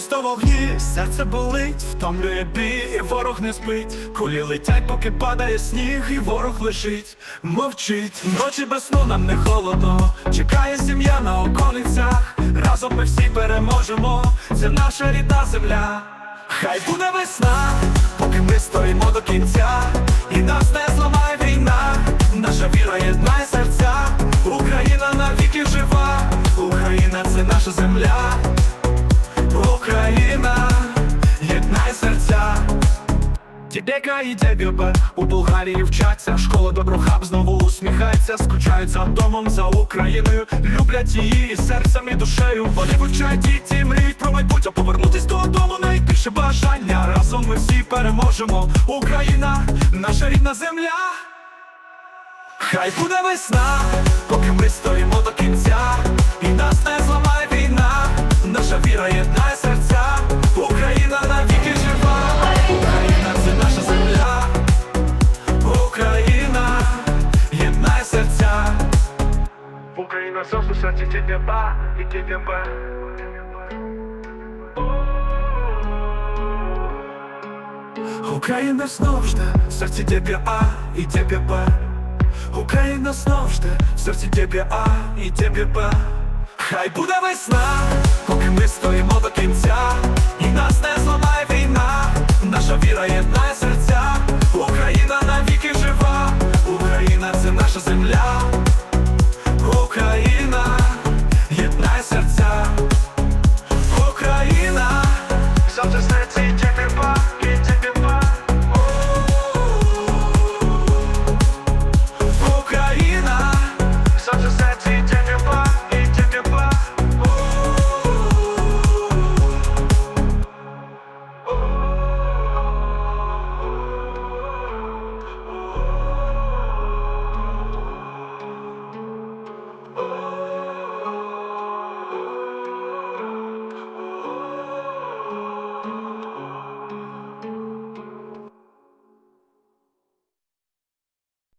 вогні, серце болить, втомлює бій, і ворог не спить. Кулі летять, поки падає сніг, і ворог лежить, мовчить. Ночі без сну нам не холодно. Чекає сім'я на околицях. Разом ми всі переможемо. Це наша рідна земля. Хай буде весна, поки ми стоїмо до кінця, і нас не зламає війна. Наша віра єднає серця. Україна навіки жива. Україна це наша земля. Тібека і Дебюбе у Болгарії вчаться, школа доброхаб знову усміхається, скучають за домом, за Україною, люблять її і серцем і душею. Вони вивчають діти, мріють про майбутнє, повернутись додому, найбільше бажання. Разом ми всі переможемо. Україна, наша рідна земля. Хай буде весна, поки ми стоїмо до кінця, і нас не Україна завжди в серці тебе, і тебе. Україна знов жде в серці тебе А і тебе Б. Україна знов жде в серці тебе А і тебе Б. Хай буде весна, поки ми стоїмо до кінця, і